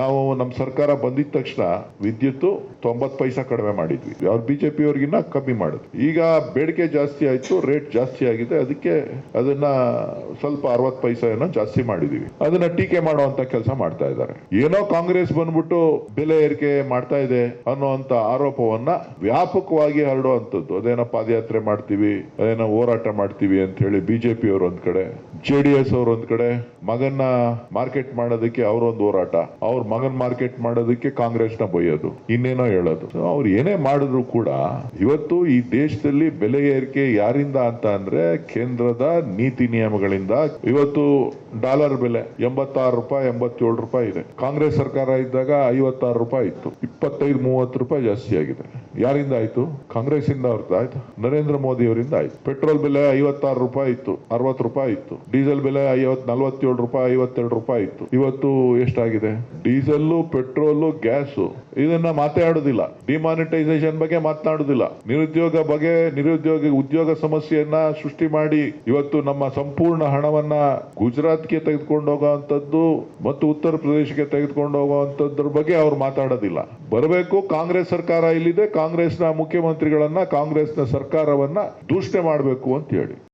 ನಾವು ನಮ್ಮ ಸರ್ಕಾರ ಬಂದಿದ ತಕ್ಷಣ ವಿದ್ಯುತ್ ತೊಂಬತ್ ಪೈಸಾ ಕಡಿಮೆ ಮಾಡಿದ್ವಿ. ಅವ್ರ ಬಿಜೆಪಿ ಅವ್ರಿಗಿನ್ನ ಕಮ್ಮಿ ಮಾಡಿದ್ವಿ ಈಗ ಬೇಡಿಕೆ ಜಾಸ್ತಿ ಆಯ್ತು ರೇಟ್ ಜಾಸ್ತಿ ಆಗಿದೆ. ಅದಕ್ಕೆ ಅದನ್ನ ಸ್ವಲ್ಪ ಅರವತ್ ಪೈಸಾ ಏನೋ ಜಾಸ್ತಿ ಮಾಡಿದೀವಿ. ಅದನ್ನ ಟೀಕೆ ಮಾಡುವಂತ ಕೆಲಸ ಮಾಡ್ತಾ ಇದ್ದಾರೆ. ಏನೋ ಕಾಂಗ್ರೆಸ್ ಬಂದ್ಬಿಟ್ಟು ಬೆಲೆ ಏರಿಕೆ ಮಾಡ್ತಾ ಇದೆ ಅನ್ನುವಂತ ಆರೋಪವನ್ನ ವ್ಯಾಪಕವಾಗಿ ಹರಡುವಂತದ್ದು. ಅದೇನೋ ಪಾದಯಾತ್ರೆ ಮಾಡ್ತೀವಿ, ಅದೇನೋ ಹೋರಾಟ ಮಾಡ್ತೀವಿ ಅಂತ ಹೇಳಿ ಬಿಜೆಪಿ ಅವರು ಒಂದ್ ಕಡೆ ಜೆ ಡಿ ಎಸ್ ಅವ್ರ ಒಂದ್ ಕಡೆ ಮಗನ್ನ ಮಾರ್ಕೆಟ್ ಮಾಡೋದಕ್ಕೆ ಅವರೊಂದು ಹೋರಾಟ. ಅವ್ರ ಮಗನ್ ಮಾರ್ಕೆಟ್ ಮಾಡೋದಕ್ಕೆ ಕಾಂಗ್ರೆಸ್ನ ಬೈಯೋದು. ಇನ್ನೇನೋ ಹೇಳೋದು. ಅವ್ರು ಏನೇ ಮಾಡಿದ್ರು ಕೂಡ ಇವತ್ತು ಈ ದೇಶದಲ್ಲಿ ಬೆಲೆ ಏರಿಕೆ ಯಾರಿಂದ ಅಂತ ಅಂದ್ರೆ ಕೇಂದ್ರದ ನೀತಿ ನಿಯಮಗಳಿಂದ. ಇವತ್ತು ಡಾಲರ್ ಬೆಲೆ ಎಂಬತ್ತಾರು ರೂಪಾಯಿ, ಎಂಬತ್ತೇಳು ರೂಪಾಯಿ ಇದೆ. ಕಾಂಗ್ರೆಸ್ ಸರ್ಕಾರ ಇದ್ದಾಗ ಐವತ್ತಾರು ರೂಪಾಯಿ ಇತ್ತು. ಇಪ್ಪತ್ತೈದು, ಮೂವತ್ತು ರೂಪಾಯಿ ಜಾಸ್ತಿ ಆಗಿದೆ. ಯಾರಿಂದ ಆಯ್ತು? ಕಾಂಗ್ರೆಸ್ ಇಂದ ಅವ್ರದ್ದು ಆಯ್ತು. ನರೇಂದ್ರ ಮೋದಿ ಅವರಿಂದ ಆಯ್ತು. ಪೆಟ್ರೋಲ್ ಬೆಲೆ ಐವತ್ತಾರು ರೂಪಾಯಿ ಇತ್ತು, ಅರವತ್ತು ರೂಪಾಯಿ ಇತ್ತು. ಡೀಸೆಲ್ ಬೆಲೆ ಐವತ್, ನಲ್ವತ್ತೇಳು ರೂಪಾಯಿ, ಐವತ್ತೆರಡು ರೂಪಾಯಿ ಇತ್ತು. ಇವತ್ತು ಎಷ್ಟಾಗಿದೆ? Diesel petrol gas. ಇದನ್ನ ಮಾತಾಡೋದಿಲ್ಲ. ಡಿಮಾನಿಟೈಸೇಷನ್ ಬಗ್ಗೆ ಮಾತನಾಡುದಿಲ್ಲ. ನಿರುದ್ಯೋಗ ಬಗ್ಗೆ, ನಿರುದ್ಯೋಗ ಉದ್ಯೋಗ ಸಮಸ್ಯೆಯನ್ನ ಸೃಷ್ಟಿ ಮಾಡಿ ಇವತ್ತು ನಮ್ಮ ಸಂಪೂರ್ಣ ಹಣವನ್ನ ಗುಜರಾತ್ಗೆ ತೆಗೆದುಕೊಂಡು ಹೋಗುವಂತದ್ದು ಮತ್ತು ಉತ್ತರ ಪ್ರದೇಶಕ್ಕೆ ತೆಗೆದುಕೊಂಡು ಹೋಗುವಂತದ್ರ ಬಗ್ಗೆ ಅವ್ರು ಮಾತಾಡೋದಿಲ್ಲ. ಬರಬೇಕು, ಕಾಂಗ್ರೆಸ್ ಸರ್ಕಾರ ಇಲ್ಲಿದೆ, ಕಾಂಗ್ರೆಸ್ನ ಮುಖ್ಯಮಂತ್ರಿಗಳನ್ನ, ಕಾಂಗ್ರೆಸ್ನ ಸರ್ಕಾರವನ್ನ ದೂಷಣೆ ಮಾಡಬೇಕು ಅಂತ ಹೇಳಿ.